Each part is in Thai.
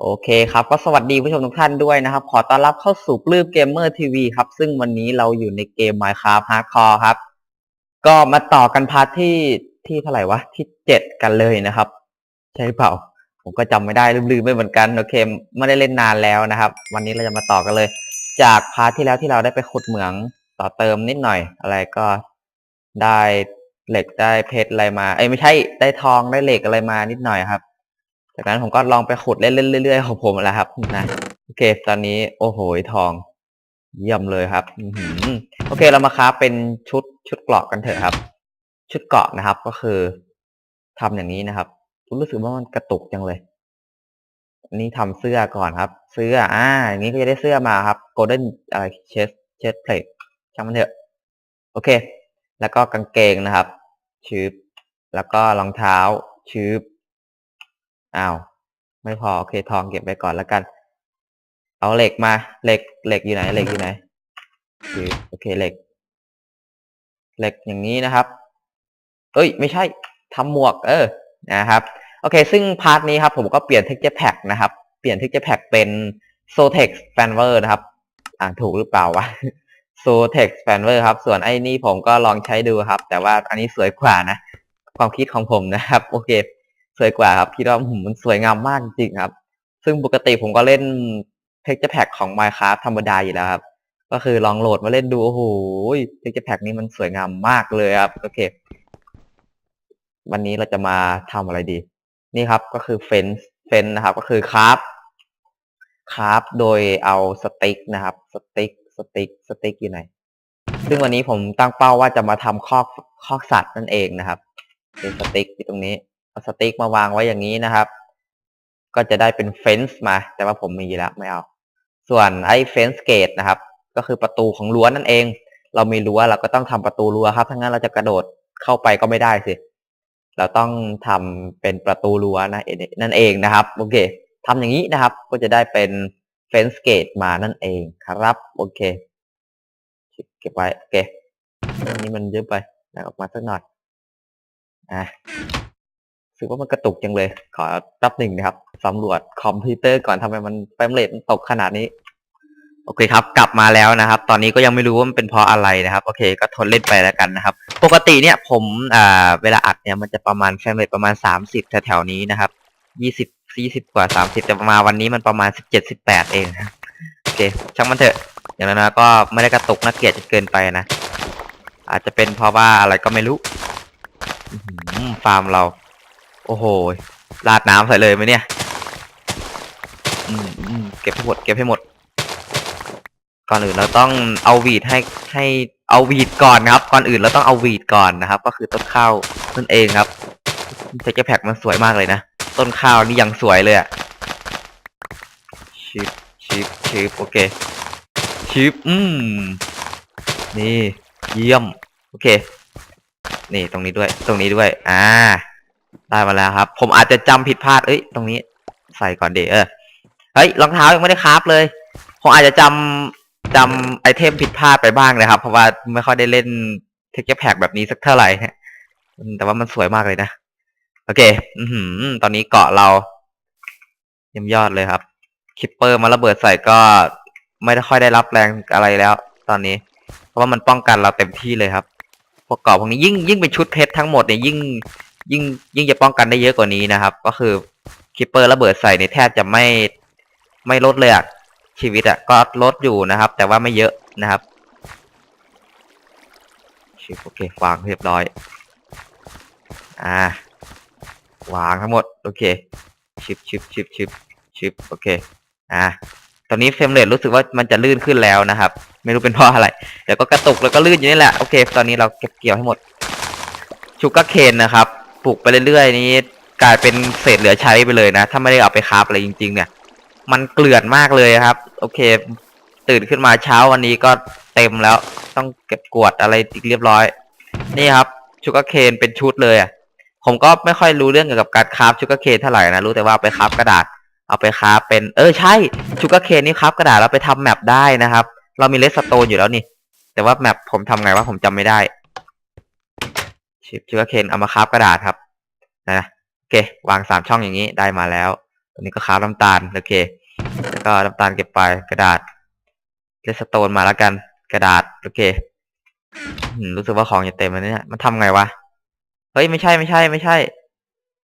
โอเคครับก็สวัสดีผู้ชมทุกท่านด้วยนะครับ ขอต้อนรับเข้าสู่ปลื้มเกมเมอร์ทีวีครับ ซึ่งวันนี้เราอยู่ในเกม Minecraft Hardcore ครับ ก็มาต่อกันพาร์ทที่ที่เท่าไหร่วะ ที่เจ็ดกันเลยนะครับ ใช่เปล่า ผมก็จำไม่ได้ลืมๆไม่เหมือนกันโอเคไม่ได้เล่นนานแล้วนะครับ วันนี้เราจะมาต่อกันเลย จากพาร์ทที่แล้วที่เราได้ไปขุดเหมืองต่อเติมนิดหน่อย อะไรก็ได้เหล็กได้เพชรอะไรมา เอ้ยไม่ใช่ได้ทองได้เหล็กอะไรมานิดหน่อยครับ จากนั้นผมก็ลองไปขุดเล่นๆเรื่อยๆของผมแหละครับนะโอเค ตอนนี้โอ้โหทอง เยี่ยมเลยครับอืโอเคเรามาค้าเป็นชุดชุดเกราะกันเถอะครับ ชุดเกราะนะครับ ก็คือทำอย่างนี้นะครับรู้สึกว่ามันกระตุกจังเลยอันนี้ทำเสื้อก่อนครับ เสื้ออ่าอย่างนี้ก็จะได้เสื้อมาครับ golden อะไรเชสเชสเพลทช่างมันเถอะโอเค แล้วก็กางเกงนะครับชืบแล้วก็รองเท้าชืบ อ้าว ไม่พอโอเคทองเก็บไปก่อนแล้วกัน เอาเหล็กมา เหล็ก เหล็กอยู่ไหน เหล็กอยู่ไหนโอเคเหล็ก เหล็กอย่างนี้นะครับ เอ้ย ไม่ใช่ทำหมวก เออ นะครับ โอเค ซึ่งพาร์ทนี้ครับ ผมก็เปลี่ยน texture pack นะครับ เปลี่ยน texture pack เป็น Sotex Fanver นะครับ อ่านถูกหรือเปล่าวะ Sotex Fanver ครับ ส่วนไอ้นี่ผมก็ลองใช้ดูครับ แต่ว่าอันนี้สวยกว่านะ ความคิดของผมนะครับ โอเค สวยกว่าครับคิดว่ามมันสวยงามมากจริงครับ ซึ่งปกติผมก็เล่น texture pack ของ Minecraft ธรรมดาอยู่แล้วครับ ก็คือลองโหลดมาเล่นดู โอ้โห texture pack นี้มันสวยงามมากเลยครับ โอเค วันนี้เราจะมาทำอะไรดี นี่ครับก็คือเฟนเฟนนะครับ ก็คือคราฟคราฟโดยเอาสติ๊กนะครับสติ๊กสติ๊กสติ๊กอยู่ไหนซึ่งวันนี้ผมตั้งเป้าว่าจะมาทำคอกคอกสัตว์นั่นเองนะครับเป็นสติ๊กอยู่ตรงนี้ เอาสติ๊กมาวางไว้อย่างนี้นะครับ ก็จะได้เป็นเฟนส์มา แต่ว่าผมมีแล้วไม่เอา ส่วนไอ้เฟนส์เกตนะครับ ก็คือประตูของรั้วนั่นเอง เรามีรั้วเราก็ต้องทำประตูรั้วครับถ้างั้นเราจะกระโดดเข้าไปก็ไม่ได้สิ เราต้องทำเป็นประตูรั้วนะนั่นเองนะครับ โอเคทำอย่างนี้นะครับ ก็จะได้เป็นเฟนส์เกตมานั่นเองครับ โอเค เก็บไว้ โอเคนนี้มันเยอะไปแล้วออกมาสักหน่อยอะ สึกว่ามันกระตุกจังเลย ขอรับหนึ่งนะครับสำรวจคอมพิวเตอร์ก่อนทำไมมันเฟมเรทมันตกขนาดนี้ โอเคครับ กลับมาแล้วนะครับ ตอนนี้ก็ยังไม่รู้ว่ามันเป็นเพราะอะไรนะครับ โอเค ก็ทนเล่นไปแล้วกันนะครับ ปกติเนี่ยผมอ่าเวลาอัดเนี่ยมันจะประมาณเฟมเรทประมาณสามสิบแถวๆนี้นะครับยี่สิบยี่สิบกว่าสามสิบแต่มาวันนี้มันประมาณสิบเจ็ดสิบแปดเองโอเค ช่างมันเถอะ อย่างนั้นนะก็ไม่ได้กระตุกน่าเกลียดจนเกินไปนะ อาจจะเป็นเพราะว่าอะไรก็ไม่รู้ฟาร์มเรา โอ้โหราดน้ำใส่เลยไหมเนี่ย อืมอืมเก็บให้หมด เก็บให้หมด ก่อนอื่นเราต้องเอาวีดให้ให้เอาวีดก่อนนะครับ ก่อนอื่นเราต้องเอาวีดก่อนนะครับ ก็คือต้นข้าวนั่นเองครับเทคแพ็กมันสวยมากเลยนะ ต้นข้าวนี่ยังสวยเลยอะชิปชิปชิปโอเคชิปอืมนี่ เยี่ยม โอเค นี่ตรงนี้ด้วย ตรงนี้ด้วย อ่า ได้มาแล้วครับ ผมอาจจะจำผิดพลาด เอ้ย ตรงนี้ ใส่ก่อนเดเออ เฮ้ย รองเท้ายังไม่ได้คราฟเลย ผมอาจจะจำจำไอเทมผิดพลาดไปบ้างนะครับ เพราะว่าไม่ค่อยได้เล่นเทคเจอร์แพ็กแบบนี้สักเท่าไหร่แต่ว่ามันสวยมากเลยนะ โอเค อือหือตอนนี้เกาะเราเยี่ยมยอดเลยครับ คิปเปอร์มาระเบิดใส่ก็ไม่ได้ค่อยได้รับแรงอะไรแล้ว ตอนนี้ เพราะว่ามันป้องกันเราเต็มที่เลยครับพวกเกาะพวกนี้ยิ่งยิ่งเป็นชุดเพชรทั้งหมดเนี่ยยิ่ง ยิ่งยิ่งจะป้องกันได้เยอะกว่านี้นะครับ ก็คือคิปเปอร์ระเบิดใส่เนี่ยแทบจะไม่ไม่ลดเลยอะชีวิตอะก็ลดอยู่นะครับ แต่ว่าไม่เยอะนะครับชิปโอเควางเรียบร้อย อ่าวางทั้งหมด โอเค ชิปชิปชิปชิปชิปโอเค อ่าตอนนี้เฟรมเรทรู้สึกว่ามันจะลื่นขึ้นแล้วนะครับ ไม่รู้เป็นเพราะอะไรเดี๋ยวก็กระตุกแล้วก็ลื่นอยู่นี่แหละ โอเค ตอนนี้เราเก็บเกี่ยวให้หมด ชูการ์เคนนะครับ ลูกไปเรื่อยๆนี้กลายเป็นเศษเหลือใช้ไปเลยนะ ถ้าไม่ได้เอาไปคราฟอะไรจริง ๆ เนี่ย มันเกลื่อนมากเลยครับ โอเค ตื่นขึ้นมาเช้าวันนี้ก็เต็มแล้ว ต้องเก็บกวาดอะไรอีกเรียบร้อย นี่ครับชูการ์เคนเป็นชุดเลยอะผมก็ไม่ค่อยรู้เรื่องเกี่ยวกับการคราฟชูการ์เคนเท่าไหร่นะรู้แต่ว่าไปคราฟกระดาษ เอาไปคราฟเป็น เออใช่ชูการ์เคนนี่คราฟกระดาษเราไปทำแมปได้นะครับ เรามีเลสโตนอยู่แล้วนี่ แต่ว่าแมปผมทำไงว่าผมจำไม่ได้ ชิปชูกร์เคนเอามาคราฟกระดาษครับนะโอเควางสามช่องอย่างนี้ได้มาแล้วตัวนี้ก็คราฟน้ำตาลโอเค แล้วก็น้ำตาลเก็บไปกระดาษเลสโตนมาแล้วกัน กระดาษโอเครู้สึกว่าของจะเต็มแล้วเนี่ยมันทำไงวะเฮ้ยไม่ใช่ไม่ใช่ไม่ใช่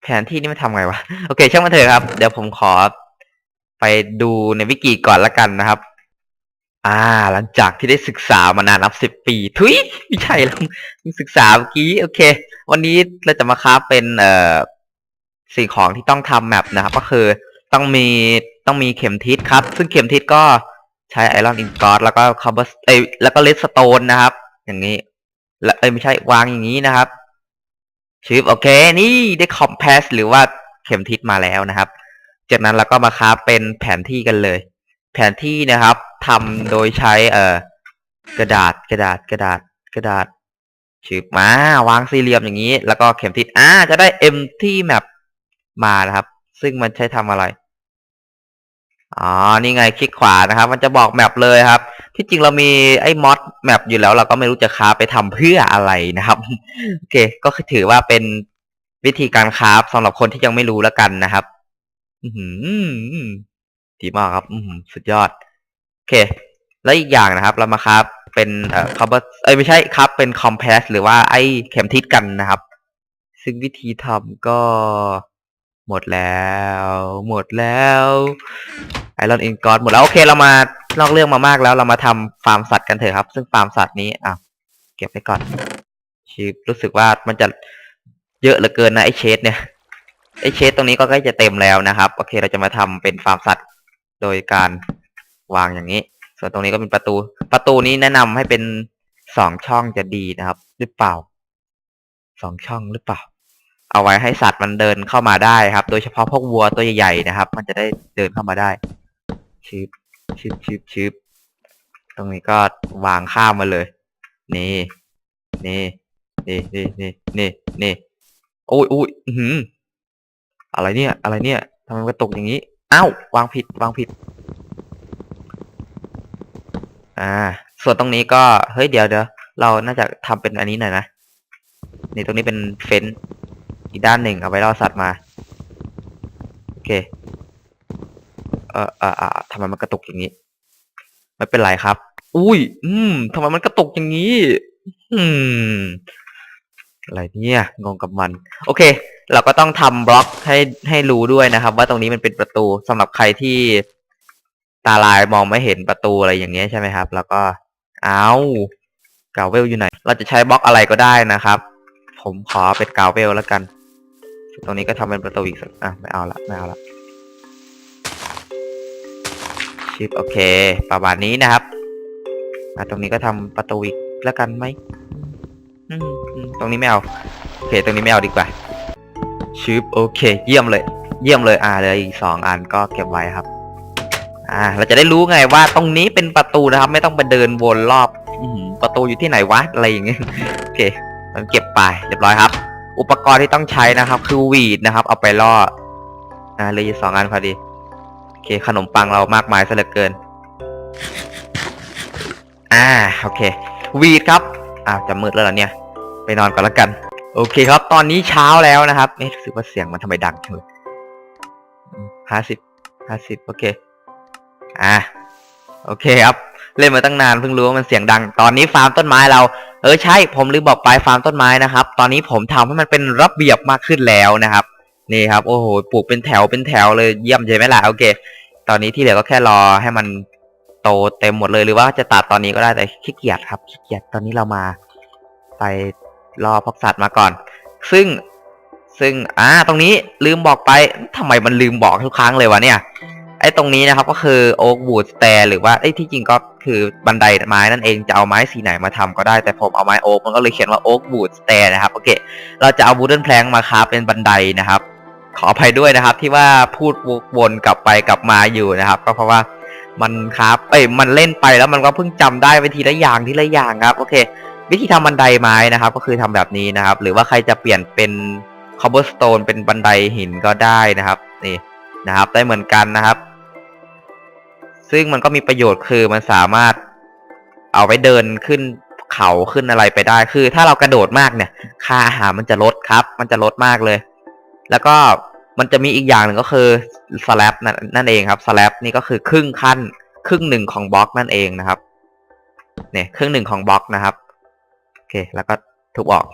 แผนที่นี่มันทำไงวะโอเคช่างมันเถอะครับ เดี๋ยวผมขอไปดูในวิกิก่อนละกันนะครับ อ่า หลังจากที่ได้ศึกษามานานนับสิบปี ทุยไม่ใช่แล้วศึกษาเมื่อกี้ โอเค วันนี้เราจะมาค้าเป็นเอ่อสิ่งของที่ต้องทำแมปนะครับ ก็คือต้องมีต้องมีเข็มทิศครับ ซึ่งเข็มทิศก็ใช้ไอรอนอินกอสแล้วก็คาร์บอนเอ้ยแล้วก็เลสสโตนนะครับ อย่างนี้ แล้วเอ้ไม่ใช่วางอย่างนี้นะครับชิปโอเค นี่ได้คอมเพสหรือว่าเข็มทิศมาแล้วนะครับ จากนั้นเราก็มาคราเป็นแผนที่กันเลย แผนที่นะครับทำโดยใช้เอ่อกระดาษกระดาษกระดาษกระดาษชิปมาวางสี่เหลี่ยมอย่างนี้ แล้วก็เข็มทิศอ่าจะได้ empty map มานะครับ ซึ่งมันใช้ทำอะไรอ๋อนี่ไงคลิกขวานะครับ มันจะบอกแมปเลยครับ ที่จริงเรามีไอ้มอดแมปอยู่แล้วเราก็ไม่รู้จะคราไปทำเพื่ออะไรนะครับโอเค ก็คือถือว่าเป็นวิธีการคราสำหรับคนที่ยังไม่รู้แล้วกันนะครับ อือหือ ดีมากครับ อืสุดยอด โอเค แล้วอีกอย่างนะครับ เรามาคราฟเป็นเอ่อคาร์บอนเอ้ยไม่ใช่ครับ เป็นคอมเพสหรือว่าไอ้เข็มทิศกันนะครับ ซึ่งวิธีทำก็หมดแล้ว หมดแล้วไอรอนอินกอสหมดแล้วโอเคเรามานอกเรื่องมามากแล้วเรามาทำฟาร์มสัตว์กันเถอะครับ ซึ่งฟาร์มสัตว์นี้อะเก็บไปก่อนชีพรู้สึกว่ามันจะเยอะเหลือเกินนะไอเชดเนี่ยไอเชดตรงนี้ก็ใกล้จะเต็มแล้วนะครับ โอเคเราจะมาทำเป็นฟาร์มสัตว์ โดยการวางอย่างนี้ ส่วนตรงนี้ก็เป็นประตู ประตูนี้แนะนำให้เป็นสองช่องจะดีนะครับ หรือเปล่าสองช่องหรือเปล่า เอาไว้ให้สัตว์มันเดินเข้ามาได้ครับ โดยเฉพาะพวกวัวตัวใหญ่ๆนะครับ มันจะได้เดินเข้ามาได้ชิบชิบชิบชิบตรงนี้ก็วางข้ามมาเลย นี่นี่นี่นี่นี่นี่นี่โอ้ยโอ้ยอื้อหือะไรเนี่ย อะไรเนี่ยทำไมมันกระตกอย่างนี้ อ้าววางผิดวางผิด อ่า ส่วนตรงนี้ก็ เฮ้ยเดี๋ยวเดี๋ยวเราน่าจะทำเป็นอันนี้หน่อยนะ นี่ตรงนี้เป็นเฟนอีกด้านหนึ่งเอาไว้ล่อสัตว์มา โอเค เออเออเออทำไมมันกระตุกอย่างนี้ ไม่เป็นไรครับ อุ้ย อืมทำไมมันกระตุกอย่างนี้ อืม อะไรเนี่ยงงกับมัน โอเค เราก็ต้องทำบล็อกให้ให้รู้ด้วยนะครับ ว่าตรงนี้มันเป็นประตูสำหรับใครที่ตาลายมองไม่เห็นประตูอะไรอย่างเงี้ยใช่ไหมครับ แล้วก็เอากาเวลอยู่ไหน เราจะใช้บล็อกอะไรก็ได้นะครับ ผมขอเป็นกาเวลแล้วกัน ตรงนี้ก็ทำเป็นประตูอีกสักอะไม่เอาละไม่เอาละชิปโอเค ประมาณนี้นะครับอะตรงนี้ก็ทำประตูอีกแล้วกันไหม ตรงนี้ไม่เอาโอเคตรงนี้ไม่เอาดีกว่าชิปโอเค เยี่ยมเลย เยี่ยมเลยอ่าเหลยอีกสองอันก็เก็บไว้ครับ อ่า เราจะได้รู้ไงว่าตรงนี้เป็นประตูนะครับ ไม่ต้องไปเดินวนรอบอประตูอยู่ที่ไหนวะอะไรอย่างเงี้ยโอเคมันเก็บไปเรียบร้อยครับ อุปกรณ์ที่ต้องใช้นะครับ คือวีดนะครับ เอาไปล่ออ่าเหลยอยู่สองอันพอดีโอเค ขนมปังเรามากมายซะเหลือเกิน อ่าโอเค วีดครับอ้าวจะมืดแล้วเหรอเนี่ย ไปนอนก่อนล้วกัน โอเคครับ ตอนนี้เช้าแล้วนะครับเอ๊ะรู้สึกว่าเสียงมันทำไมดังจังเลยห้าสิบห้าสิบโอเค อ่าโอเคครับ เล่นมาตั้งนานเพิ่งรู้ว่ามันเสียงดัง ตอนนี้ฟาร์มต้นไม้เรา เออใช่ผมลืมบอกไปฟาร์มต้นไม้นะครับ ตอนนี้ผมทำให้มันเป็นระเบียบมากขึ้นแล้วนะครับ นี่ครับ โอ้โหปลูกเป็นแถวเป็นแถวเลยเยี่ยมใช่ไหมล่ะโอเค ตอนนี้ที่เหลือก็แค่รอให้มันโตเต็มหมดเลยหรือว่าจะตัดตอนนี้ก็ได้แต่ขี้เกียจครับขี้เกียจตอนนี้เรามาไป รอพวกสัตว์มาก่อน ซึ่งซึ่งอ่าตรงนี้ลืมบอกไปทำไมมันลืมบอกทุกครั้งเลยวะเนี่ยไอ้ตรงนี้นะครับก็คือโอ๊กบูดสแตร์หรือว่าไอ้ที่จริงก็คือบันไดไม้นั่นเองจะเอาไม้สีไหนมาทำก็ได้แต่ผมเอาไม้โอ๊กมันก็เลยเขียนว่าโอ๊กบูดสแตร์นะครับโอเคเราจะเอาบูเดนแพลงมาคราเป็นบันไดนะครับ ขออภัยด้วยนะครับ ที่ว่าพูดวนกลับไปกลับมาอยู่นะครับ ก็เพราะว่ามันครับเอ้ยมันเล่นไปแล้วมันก็เพิ่งจำได้ไปทีละอย่างทีละอย่างครับโอเค วิธีทำบันไดไม้นะครับ ก็คือทำแบบนี้นะครับ หรือว่าใครจะเปลี่ยนเป็นคอบเบอร์สโตนเป็นบันไดหินก็ได้นะครับนี่นะครับ ได้เหมือนกันนะครับ ซึ่งมันก็มีประโยชน์คือมันสามารถเอาไว้เดินขึ้นเขาขึ้นอะไรไปได้ คือ ถ้าเรากระโดดมากเนี่ย ค่าอาหารมันจะลดครับ มันจะลดมากเลย แล้วก็มันจะมีอีกอย่างหนึ่งก็คือ slab นั่นนั่นเองครับ slab นี่ก็คือครึ่งขั้น ครึ่งหนึ่งของบล็อกนั่นเองนะครับ เนี่ยครึ่งหนึ่งของบล็อกนะครับ เค แล้วก็ทุบออก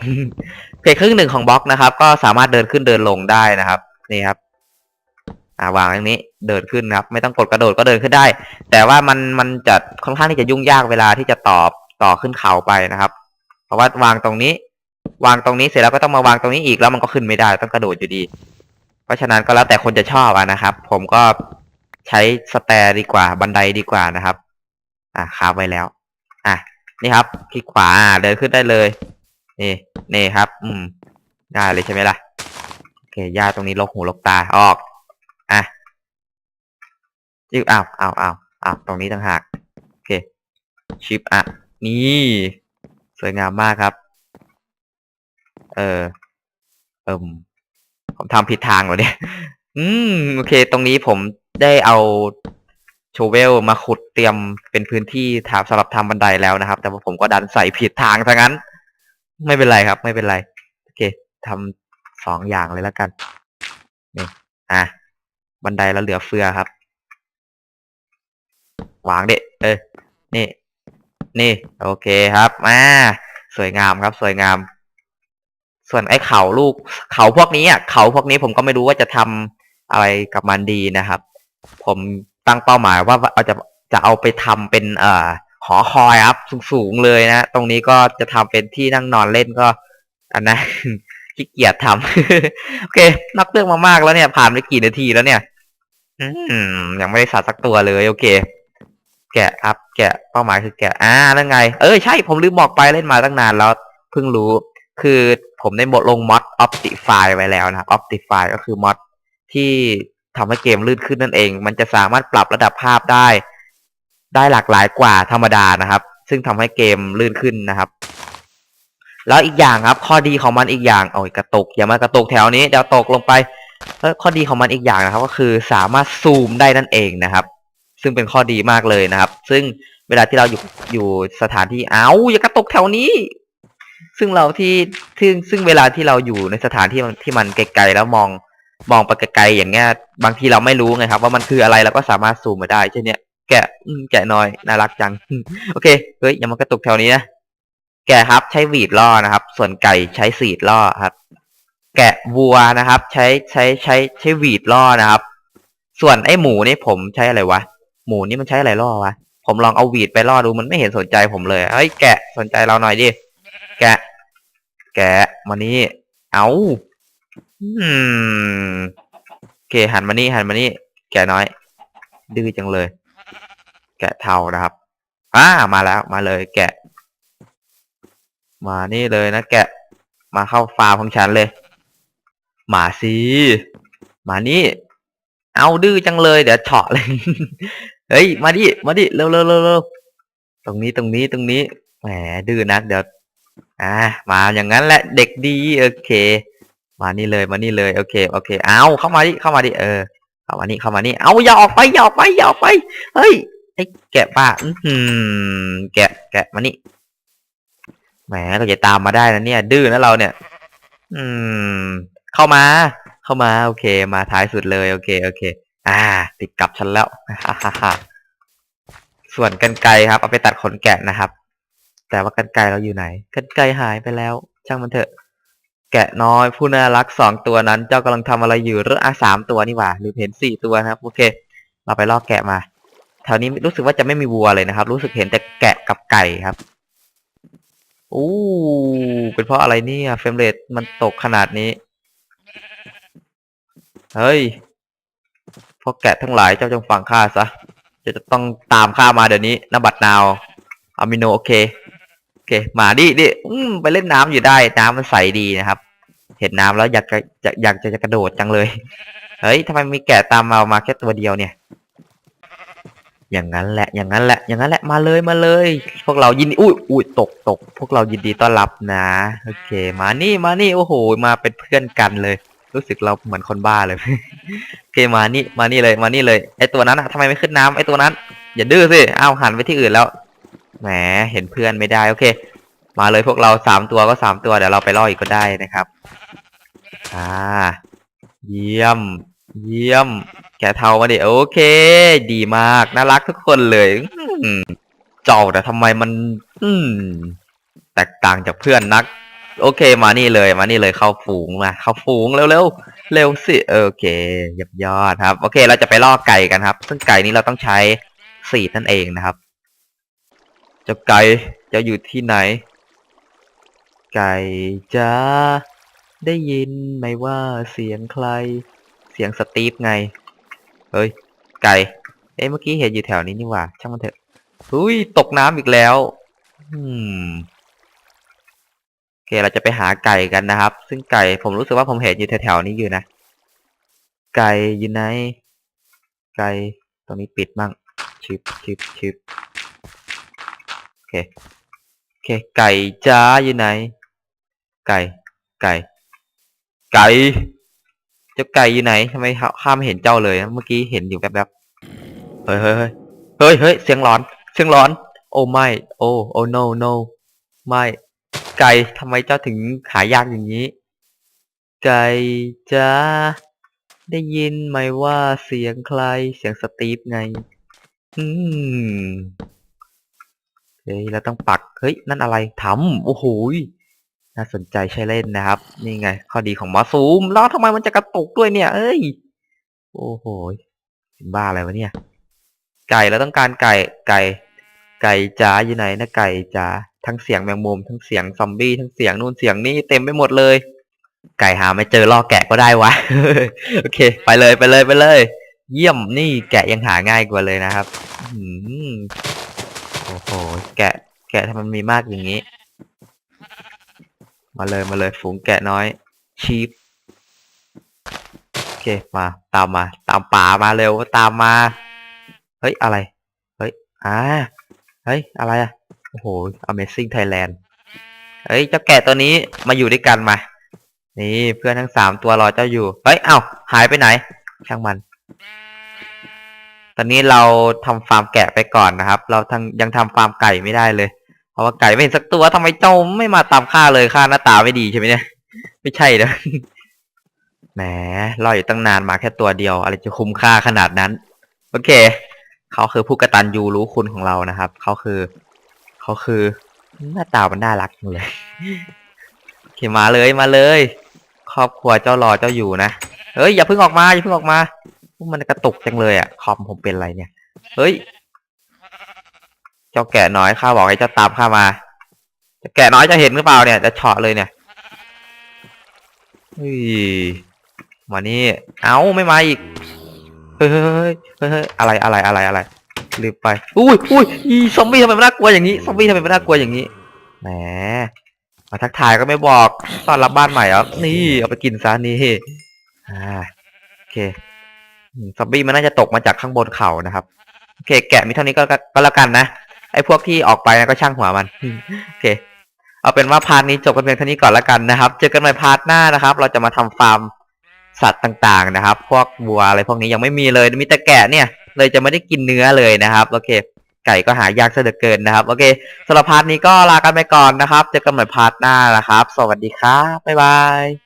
โอเครึ่งหนึ่งของบล็อกนะครับ ก็สามารถเดินขึ้นเดินลงได้นะครับ นี่ครับ อ่าวางอย่างนี้ เดินขึ้นนะครับ ไม่ต้องกดกระโดดก็เดินขึ้นได้ แต่ว่ามันมันจะค่อนข้างที่จะยุ่งยากเวลาที่จะต่อต่อขึ้นเขาไปนะครับ เพราะว่าวางตรงนี้ วางตรงนี้เสร็จแล้วก็ต้องมาวางตรงนี้อีกแล้วมันก็ขึ้นไม่ได้ต้องกระโดดอยู่ดี เพราะฉะนั้นก็แล้วแต่คนจะชอบนะครับ ผมก็ใช้สแตร์ดีกว่าบันไดดีกว่านะครับ อะคาบไว้แล้ว อะ นี่ครับ คลิกขวาเดินขึ้นได้เลย นี่นี่ครับ อืม ได้เลยใช่ไหมล่ะโอเคหญ้าตรงนี้ลกหูลกตาออกอะจิ้วอ้าวอ้าวอ้าวอ้าวตรงนี้ต่างหากโอเค ชิปอะ นี่ สวยงามมากครับ เออเอิมผมทำผิดทางเหรอเนี่ย อืม โอเค ตรงนี้ผมได้เอา โชเวลมาขุดเตรียมเป็นพื้นที่ทำสำหรับทำบันไดแล้วนะครับ แต่ว่าผมก็ดันใส่ผิดทางซะงั้น ไม่เป็นไรครับ ไม่เป็นไร โอเคทำสองอย่างเลยแล้วกันนี่อะบันไดแล้วเหลือเฟือครับวางเด็เออนี่ นี่ โอเคครับมาสวยงามครับ สวยงาม ส่วนไอ้เขาลูก เขาพวกนี้อะเขาพวกนี้ผมก็ไม่รู้ว่าจะทำอะไรกับมันดีนะครับ ผม ตั้งเป้าหมายว่าเอาจะจะเอาไปทำเป็นเอ่อหอคอยครับสูงๆเลยนะ ตรงนี้ก็จะทำเป็นที่นั่งนอนเล่นก็ อันนะขี้เกียจทำโอเคนักเรื่องมามากแล้วเนี่ยผ่านไปกี่นาทีแล้วเนี่ย อืมยังไม่ได้สัตว์สักตัวเลยโอเค แกะครับแกะเป้าหมายคือแกะอ่าแล้วไง เออใช่ผมลืมบอกไปเล่นมาตั้งนานแล้วเพิ่งรู้ คือผมได้บทลงมอด Optify ไว้แล้วนะครับ Optify ก็คือมอดที่ ทำให้เกมลื่นขึ้นนั่นเอง มันจะสามารถปรับระดับภาพได้ ได้หลากหลายกว่าธรรมดานะครับ ซึ่งทำให้เกมลื่นขึ้นนะครับ แล้วอีกอย่างครับ ข้อดีของมันอีกอย่างโอ้ยกระตุกอย่ามากระตุกแถวนี้เดี๋ยวตกลงไปแล้วข้อดีของมันอีกอย่างนะครับ ก็คือสามารถซูมได้นั่นเองนะครับ ซึ่งเป็นข้อดีมากเลยนะครับ ซึ่งเวลาที่เราอยู่อยู่สถานที่เอ้าอย่ากระตกแถวนี้ ซึ่งเราที่ซึ่งซึ่งเวลาที่เราอยู่ในสถานที่ที่มันไกลๆแล้วมอง มองไปไกลๆอย่างเงี้ย บางทีเราไม่รู้ไงครับ ว่ามันคืออะไรเราก็สามารถซูมมาได้เช่นเนี้ยแกะแกะน้อยน่ารักจัง โอเคเฮ้ยอย่ามากระตุกแถวนี้นะแกะครับ ใช้หวีดล่อนะครับ ส่วนไก่ใช้สีดล่อครับ แกะวัวนะครับ ใช้ใช้ใช้ใช้หวีดล่อนะครับ ส่วนไอ้หมูนี่ผมใช้อะไรวะหมูนี่มันใช้อะไรล่อวะผมลองเอาหวีดไปล่อดูมันไม่เห็นสนใจผมเลยเฮ้ยแกะสนใจเราหน่อยดิแกะ แกะมานี่เอา อืมโอเคหันมานี่หันมานี่แกะน้อย ดื้อจังเลย แกะเทานะครับอ่ามาแล้วมาเลย แกะ มานี่เลยนะแกะ มาเข้าฟาร์มของฉันเลย มาสิมานี่ เอาดื้อจังเลย เดี๋ยวเฉาะเลย เฮ้ย มาดิ มาดิ เร็วเร็วเร็วเร็วตรงนี้ตรงนี้ตรงนี้ แหมดื้อนักเดี๋ยว อ่า มาอย่างนั้นแหละเด็กดี โอเค มานี่เลยมานี่เลยโอเคโอเค เอาเข้ามาดิเข้ามาดิเออเข้ามานี่เข้ามานี่เอาอย่าออกไปอย่าออกไปอย่าออกไปเฮ้ยไอ้แกะป้าอือหือแกะแกะมานี่แหมเราจะตามมาได้นะเนี่ย ดื้อนะเราเนี่ย อืม เข้ามา เข้ามา โอเค มาท้ายสุดเลยโอเคโอเค อ่า ติดกับฉันแล้วส่วนกันไกรครับเอาไปตัดขนแกะนะครับ แต่ว่ากันไกรเราอยู่ไหน กันไกรหายไปแล้ว ช่างมันเถอะ แกะน้อยผู้น่ารักสองตัวนั้น เจ้ากำลังทำอะไรอยู่หรืออะสามตัวนี่หว่าหรือเห็นสี่ตัวนะครับ โอเค เราไปลอกแกะมาแถวนี้รู้สึกว่าจะไม่มีวัวเลยนะครับ รู้สึกเห็นแต่แกะกับไก่ครับอู้เป็นเพราะอะไรเนี่ยเฟรมเรทมันตกขนาดนี้ เฮ้ยพวกแกะทั้งหลายเจ้าจงฟังข้าซะจะจะต้องตามข้ามาเดี๋ยวนี้นบัดนาวอามิโนโอเค เคมาดิดิอืมไปเล่นน้ำอยู่ได้ น้ำมันใสดีนะครับ เห็นน้ำแล้วอยากจะอยากอยากจะจะกระโดดจังเลย เฮ้ยทำไมมีแกะตามมามาแค่ตัวเดียวเนี่ย อย่างนั้นแหละ อย่างนั้นแหละ อย่างนั้นแหละ มาเลยมาเลย พวกเรายินดีอุ้ยอุ้ยตกตก พวกเรายินดีต้อนรับนะ โอเค มานี่มานี่โอ้โห มาเป็นเพื่อนกันเลย รู้สึกเราเหมือนคนบ้าเลย โอเคมานี่มานี่เลย มานี่เลย ไอตัวนั้นอะทำไมไม่ขึ้นน้ำไอตัวนั้น อย่าดื้อสิ อ้าวหันไปที่อื่นแล้ว แหมเห็นเพื่อนไม่ได้ โอเค มาเลยพวกเราสามตัวก็สามตัวเดี๋ยวเราไปล่ออีกก็ได้นะครับ อ่า เยี่ยม เยี่ยม แกเทามาดิโอเค ดีมากน่ารักทุกคนเลยเจ้าแต่ทำไมมัน อืม แตกต่างจากเพื่อนนัก โอเค มานี่เลย มานี่เลยเข้าฝูงมาเข้าฝูงเร็วเร็วเร็วสิโอเคยับยอดครับ โอเค เราจะไปล่อไก่กันครับ ซึ่งไก่นี้เราต้องใช้สีนั่นเองนะครับ เจ้าไก่จะอยู่ที่ไหน ไก่จ้าได้ยินไหมว่าเสียงใคร เสียงสตีฟไง เฮ้ย ไก่ เอ้เมื่อกี้เห็นอยู่แถวนี้นี่หว่า ช่างมันเถอะอุ้ยตกน้ำอีกแล้ว อืมโอเคเราจะไปหาไก่กันนะครับ ซึ่งไก่ผมรู้สึกว่าผมเห็นอยู่แถวๆนี้อยู่นะ ไก่อยู่ไหน ไก่ตรงนี้ปิดมั่งชิปชิปชิป เคโอเค ไก่จ้าอยู่ไหน ไก่ ไก่ ไก่ เจ้าไก่อยู่ไหนทำไมข้ามเห็นเจ้าเลยเมื่อกี้เห็นอยู่แป๊บๆเฮ้ยเฮ้ยเฮ้ยเฮ้ยเฮ้ยเสียงร้อน เสียงร้อน โอ้ไม่ โอ้โอ้ no no ไม่ ไก่ทำไมเจ้าถึงหายากอย่างนี้ ไก่จ้าได้ยินไหมว่าเสียงใครเสียงสตีฟไง อืม เฮ้ยเราต้องปัก เฮ้ย นั่นอะไรทำโอ้โหยน่าสนใจใช่เล่นนะครับ นี่ไง ข้อดีของมอสซูม แล้วทำไมมันจะกระตุกด้วยเนี่ย เอ้ย โอ้โหยเป็นบ้าอะไรวะเนี่ย ไก่เราต้องการไก่ ไก่ ไก่จ๋าอยู่ไหนนะไก่จ๋า ทั้งเสียงแมงมุม ทั้งเสียงซอมบี้ ทั้งเสียงนู่นเสียงนี่เต็มไปหมดเลย ไก่หาไม่เจอล่อแกะก็ได้วะ โอเค ไปเลยไปเลยไปเลย เยี่ยม นี่แกะยังหาง่ายกว่าเลยนะครับอืม โอ้แกะ แกะทำไมมันมีมากอย่างนี้ มาเลยมาเลยฝูงแกะน้อย ชีพโอเคมา ตามมา ตามป่ามาเร็วตามมา เฮ้ย อะไร เฮ้ยอ่าเฮ้ย อะไรอะโอ้โห Amazing Thailand เฮ้ย เจ้าแกะตัวนี้มาอยู่ด้วยกันมา นี่เพื่อนทั้งสามตัวรอเจ้าอยู่ เฮ้ย เอ้าหายไปไหน ช่างมัน ตอนนี้เราทำฟาร์มแกะไปก่อนนะครับ เราทั้งยังทำฟาร์มไก่ไม่ได้เลย เพราะว่าไก่ไม่เห็นสักตัวทำไมเจ้าไม่มาตามฆ่าเลยฆ่าหน้าตาไม่ดีใช่ไหมเนี่ย ไม่ใช่นะแหมรออยู่ตั้งนานมาแค่ตัวเดียว อะไรจะคุ้มค่าขนาดนั้น โอเค เขาคือผู้กระตัญญูรู้คุณของเรานะครับ เขาคือเขาคือหน้าตามันน่ารักเลยโอเคมาเลยมาเลย ครอบครัวเจ้ารอเจ้าอยู่นะเฮ้ยอย่าเพิ่งออกมาอย่าเพิ่งออกมา มันกระตุกจังเลยอะคอมผมเป็นอะไรเนี่ย เฮ้ย เจ้าแก่น้อยข้าบอกให้เจ้าตามข้ามาเจ้าแก่น้อยจะเห็นหรือเปล่าเนี่ยจะเฉาะเลยเนี่ยเฮ้ยมานี่เอ้าไม่มาอีกเฮ้ยเฮ้ยเฮ้ยเฮ้ยอะไรอะไรอะไรอะไรลืมไปอุ้ยอุ้ยอีซอมบี้ทำไมมันน่ากลัวอย่างนี้ซอมบี้ทำไมมันน่ากลัวอย่างนี้แหมมาทักทายก็ไม่บอกตอนรับบ้านใหม่เหรอนี่เอาไปกินซะนี่อ่าโอเค ซอมบี้มันน่าจะตกมาจากข้างบนเขานะครับโอเค แกะมีเท่านี้ก็ก็แล้วกันนะไอ้พวกที่ออกไปนะก็ช่างหัวมันโอเค เอาเป็นว่าพาร์ทนี้จบกันเพียงเท่านี้ก่อนแล้วกันนะครับ เจอกันใหม่พาร์ทหน้านะครับ เราจะมาทำฟาร์มสัตว์ต่างๆนะครับ พวกวัวอะไรพวกนี้ยังไม่มีเลยมีแต่แกะเนี่ย เลยจะไม่ได้กินเนื้อเลยนะครับโอเค ไก่ก็หายากซะเหลือเกินนะครับ โอเคสำหรับพาร์ทนี้ก็ลากันไปก่อนนะครับ เจอกันใหม่พาร์ทหน้านะครับ สวัสดีครับบ๊ายบาย